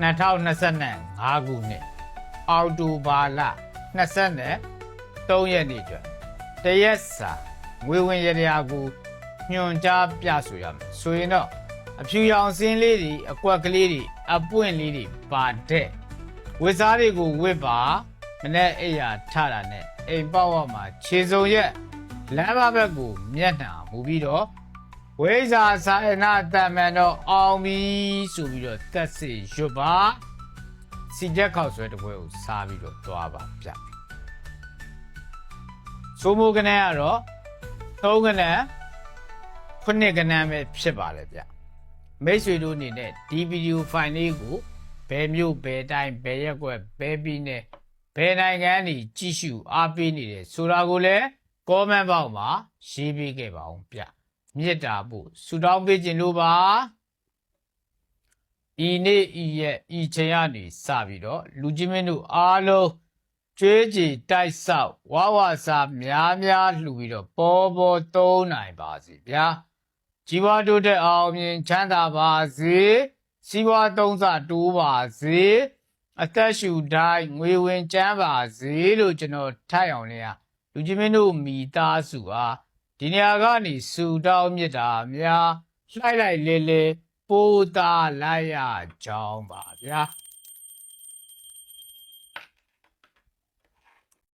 2025ခုနှစ်အောက်တိုဘာလ23ရက်နေ့ကျော်တရက်စာငွေဝင်ရတရားကိုညွန်ကြားပြဆိုရမယ်ဆိုရင်တော့အဖြူရောင်စင်းလေးတွေအကွက်ကလေးတွေအပွင့်လေးတွေပါတဲ့ဝစ်စားတွေကိုဝစ်ပါမနေ့အိယာထတာနဲ့အိမ်ပေါက်ဝမှာခြေစုံရက်လမ်းမဘက်ကိုမျက်နှာမူပြီးတော့ ဝိဇာစာရဏတမန်တော့အောင်ပြီဆိုပြီးတော့တက်စီရွတ်ပါစီချက်ခောက်ဆွဲတပွဲကိုစားပြီးတော့သွားပါဗျစိုးမိုးကနန်းကတော့သုံးကနန်းခုနှစ်ကနန်းပဲဖြစ်ပါလေဗျမိတ်ဆွေတို့အနေနဲ့ဒီဗီဒီယိုဖိုင်လေးကိုဘယ်မျိုးဘယ်တိုင်းဘယ်ရက်ကွက်ဘယ်ပြည်နယ်ဘယ်နိုင်ငံနေကြည့်ရှုအားပေးနေတယ်ဆိုတာကိုလည်း comment box မှာရေးပေးခဲ့ပါအောင်ဗျ မေတ္တာဖို့ဆူတောင်းပေးခြင်းလို့ပါဤနေ့ဤရက်ဤချိန်ကနေစပြီးတော့လူကြီးမင်းတို့အားလုံးကျွေးကြည်တိုက်ဆောက်ဝါဝါစာများများလှူပြီးတော့ပေါ်ပေါ်သုံးနိုင်ပါစေဗျာជីវတိုးတက်အောင်မြင်ချမ်းသာပါစေစီးပွားသုံးစတိုးပါစေအသက်ရှူတိုင်းငွေဝင်ချမ်းပါစေလို့ကျွန်တော်ထိုက်အောင်လေးကလူကြီးမင်းတို့မိသားစုအား ဒီနေရာကနေစူတောင်းမြစ်တာများလှိုက်လိုက်လေလေပိုးသားလိုက်ရကြောင်းပါဗျာ